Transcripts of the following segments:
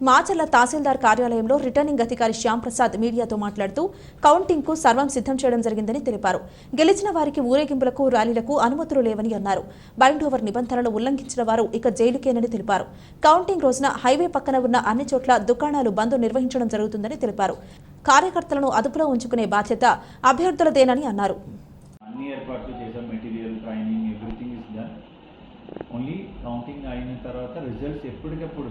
మాచర్ల తహసీల్దార్ కార్యాలయంలో రిటర్నింగ్ అధికారి శ్యామ్ ప్రసాద్ మీడియాతో మాట్లాడుతూ కౌంటింగ్కు సర్వం సిద్ధం చేయడం జరిగిందని తెలిపారు. గెలిచిన వారికి ఊరేగింపులకు ర్యాలీలకు అనుమతులు లేవని అన్నారు. బైండ్ ఓవర్ నిబంధనలు ఉల్లంఘించిన వారు ఇక జైలుకేనని తెలిపారు. కౌంటింగ్ రోజున హైవే పక్కన ఉన్న అన్ని చోట్ల దుకాణాలు బంద్ నిర్వహించడం జరుగుతుందని తెలిపారు. కార్యకర్తలను అదుపులో ఉంచుకునే బాధ్యత అభ్యర్థులదేనని అన్నారు. అన్ని ఏర్పాట్లు material training everything is done only counting అయిన తర్వాత రిజల్ట్స్ ఎప్పటికప్పుడు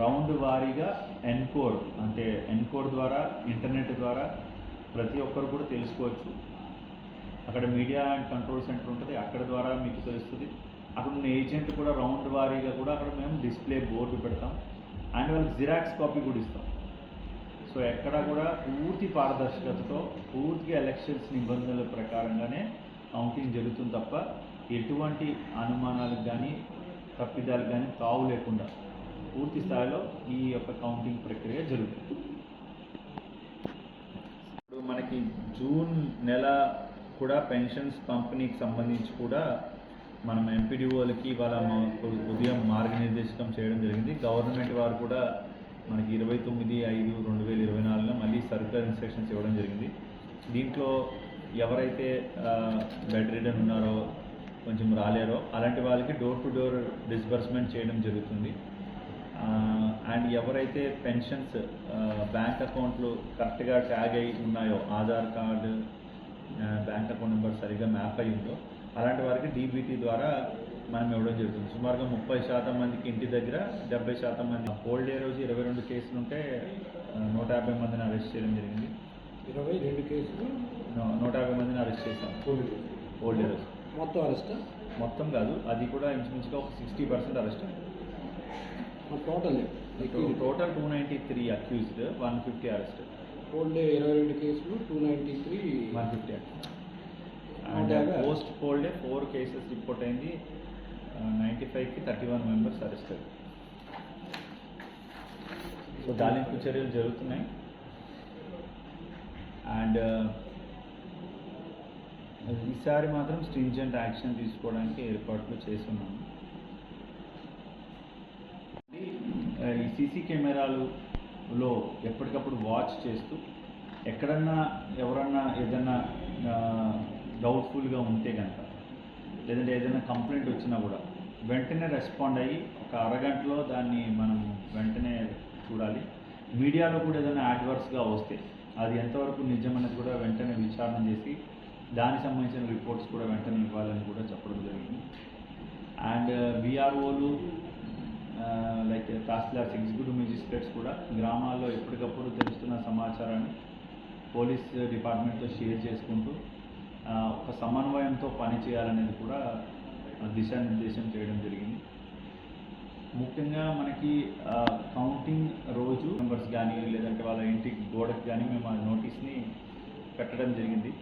రౌండ్ వారీగా ఎన్కోడ్ అంటే ఎన్కోడ్ ద్వారా ఇంటర్నెట్ ద్వారా ప్రతి ఒక్కరు కూడా తెలుసుకోవచ్చు. అక్కడ మీడియా అండ్ కంట్రోల్ సెంటర్ ఉంటుంది అక్కడ ద్వారా మీకు తెలుస్తుంది. అక్కడ ఉన్న ఏజెంట్ కూడా రౌండ్ వారీగా కూడా అక్కడ మేము డిస్ప్లే బోర్డు పెడతాం. అండ్ వాళ్ళకి జిరాక్స్ కాపీ కూడా ఇస్తాం. సో ఎక్కడ కూడా పూర్తి పారదర్శకతతో పూర్తిగా ఎలక్షన్స్ నిబంధనల ప్రకారంగానే కౌంటింగ్ జరుగుతుంది తప్ప ఎటువంటి అనుమానాలకు కానీ తప్పిదాలకు కానీ తావు లేకుండా. పూర్తి స్థాయిలో ఈ యొక్క కౌంటింగ్ ప్రక్రియ జరుగుతుంది. ఇప్పుడు మనకి జూన్ నెల కూడా పెన్షన్స్ పంపిణీకి సంబంధించి కూడా మనం ఎంపీడీఓలకి వాళ్ళ ఉదయం మార్గనిర్దేశకం చేయడం జరిగింది. గవర్నమెంట్ వారు కూడా మనకి ఇరవై తొమ్మిది ఐదు రెండు వేల ఇరవై నాలుగులో మళ్ళీ సర్కులర్ ఇన్స్ట్రక్షన్స్ ఇవ్వడం జరిగింది. దీంట్లో ఎవరైతే బెడ్ రిడన్ ఉన్నారో కొంచెం రాలేరో అలాంటి వాళ్ళకి డోర్ టు డోర్ డిస్బర్స్మెంట్ చేయడం జరుగుతుంది. అండ్ ఎవరైతే పెన్షన్స్ బ్యాంక్ అకౌంట్లు కరెక్ట్గా ట్యాగ్ అయి ఉన్నాయో Aadhaar card bank account number సరిగ్గా మ్యాప్ అయి ఉందో అలాంటి వారికి డీబీటీ ద్వారా మనం ఇవ్వడం జరుగుతుంది. సుమారుగా ముప్పై శాతం మందికి ఇంటి దగ్గర డెబ్బై శాతం మంది కోల్డ్ డే రోజు ఇరవై రెండు కేసులు ఉంటే నూట యాభై మందిని అరెస్ట్ చేయడం జరిగింది. ఇరవై రెండు కేసులు? నూట యాభై మందిని అరెస్ట్ చేశాం. కోల్డ్ డే రోజు? మొత్తం అరెస్ట్? మొత్తం కాదు అది కూడా ఇంచుమించుగా ఒక సిక్స్టీ పర్సెంట్ అరెస్ట్. అయింది total total two ninety three accused one fifty arrest cold ఇరవై రెండు కేసులు two ninety three one fifty and. Post cold డే ఫోర్ కేసెస్ రిపోర్ట్ అయింది నైంటీ ఫైవ్కి thirty one members arrest so దానింపు చర్యలు జరుగుతున్నాయి. అండ్ ఈసారి మాత్రం స్ట్రింజెంట్ యాక్షన్ తీసుకోవడానికి ఏర్పాట్లు చేస్తున్నాము ఆ, ఈ సీసీ కెమెరాలులో ఎప్పటికప్పుడు వాచ్ చేస్తూ ఎక్కడన్నా ఎవరన్నా ఏదన్నా డౌట్ఫుల్గా ఉంటే కనుక లేదంటే ఏదైనా కంప్లైంట్ వచ్చినా కూడా వెంటనే రెస్పాండ్ అయ్యి ఒక అరగంటలో దాన్ని మనం వెంటనే చూడాలి. మీడియాలో కూడా ఏదైనా యాడ్వర్స్గా వస్తే అది ఎంతవరకు నిజమనేది కూడా వెంటనే విచారణ చేసి దానికి సంబంధించిన రిపోర్ట్స్ కూడా వెంటనే ఇవ్వాలని కూడా చెప్పడం జరిగింది. అండ్ విఆర్ఓలు లైక్ తహసీల్దార్స్ ఎగ్జిక్యూటివ్ మెజిస్ట్రేట్స్ కూడా గ్రామాల్లో ఎప్పటికప్పుడు తెలుస్తున్న సమాచారాన్ని పోలీస్ డిపార్ట్మెంట్తో షేర్ చేసుకుంటూ ఒక సమన్వయంతో పనిచేయాలనేది కూడా దిశానిర్దేశం చేయడం జరిగింది. ముఖ్యంగా మనకి కౌంటింగ్ రోజు మెంబర్స్ కానీ లేదంటే వాళ్ళ ఇంటికి గోడకి కానీ మేము ఆ నోటీస్ని పెట్టడం జరిగింది.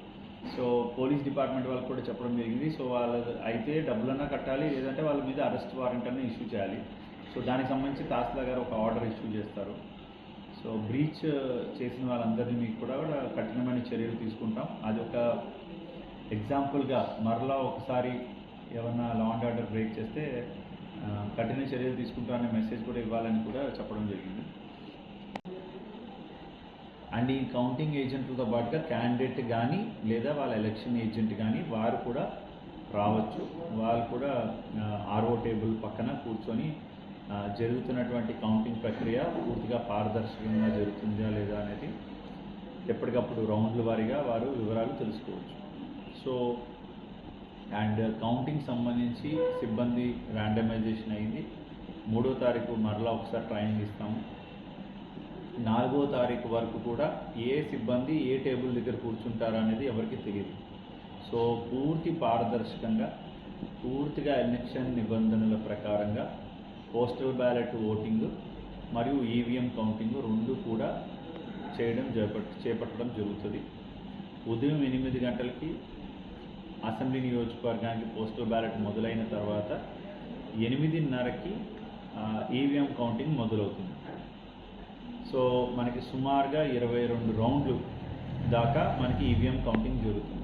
సో పోలీస్ డిపార్ట్మెంట్ వాళ్ళకి కూడా చెప్పడం జరిగింది. సో వాళ్ళ అయితే డబ్బులన్నా కట్టాలి లేదంటే వాళ్ళ మీద అరెస్ట్ వారెంట్ అన్న ఇష్యూ చేయాలి. సో దానికి సంబంధించి తహసీల్దార్ గారు ఒక ఆర్డర్ ఇష్యూ చేస్తారు. సో బ్రీచ్ చేసిన వాళ్ళందరినీ మీకు కూడా కూడా కఠినమైన చర్యలు తీసుకుంటాం. అది ఒక ఎగ్జాంపుల్గా మరలా ఒకసారి ఏమన్నా లా అండ్ ఆర్డర్ బ్రేక్ చేస్తే కఠిన చర్యలు తీసుకుంటామనే మెసేజ్ కూడా ఇవ్వాలని కూడా చెప్పడం జరిగింది. అండ్ ఈ కౌంటింగ్ ఏజెంట్లతో పాటుగా క్యాండిడేట్ కానీ లేదా వాళ్ళ ఎలక్షన్ ఏజెంట్ కానీ వారు కూడా రావచ్చు. వాళ్ళు కూడా ఆర్ఓ టేబుల్ పక్కన కూర్చొని జరుగుతున్నటువంటి కౌంటింగ్ ప్రక్రియ పూర్తిగా పారదర్శకంగా జరుగుతుందా లేదా అనేది ఎప్పటికప్పుడు రౌండ్ల వారీగా వారు వివరాలు తెలుసుకోవచ్చు. సో అండ్ కౌంటింగ్ సంబంధించి సిబ్బంది ర్యాండమైజేషన్ అయింది. మూడో తారీఖు మరలా ఒకసారి ట్రైనింగ్ ఇస్తాము. నాలుగో తారీఖు వరకు కూడా ఏ సిబ్బంది ఏ టేబుల్ దగ్గర కూర్చుంటారా అనేది ఎవరికి తెలియదు. సో పూర్తి పారదర్శకంగా పూర్తిగా ఎలక్షన్ నిబంధనల ప్రకారంగా పోస్టల్ బ్యాలెట్ ఓటింగ్ మరియు ఈవీఎం కౌంటింగ్ రెండు కూడా చేయడం చేపట్టడం జరుగుతుంది. ఉదయం ఎనిమిది గంటలకి అసెంబ్లీ నియోజకవర్గానికి పోస్టల్ బ్యాలెట్ మొదలైన తర్వాత ఎనిమిదిన్నరకి ఈవీఎం కౌంటింగ్ మొదలవుతుంది. సో మనకి సుమారుగా ఇరవై రెండు రౌండ్లు దాకా మనకి ఈవీఎం కౌంటింగ్ జరుగుతుంది.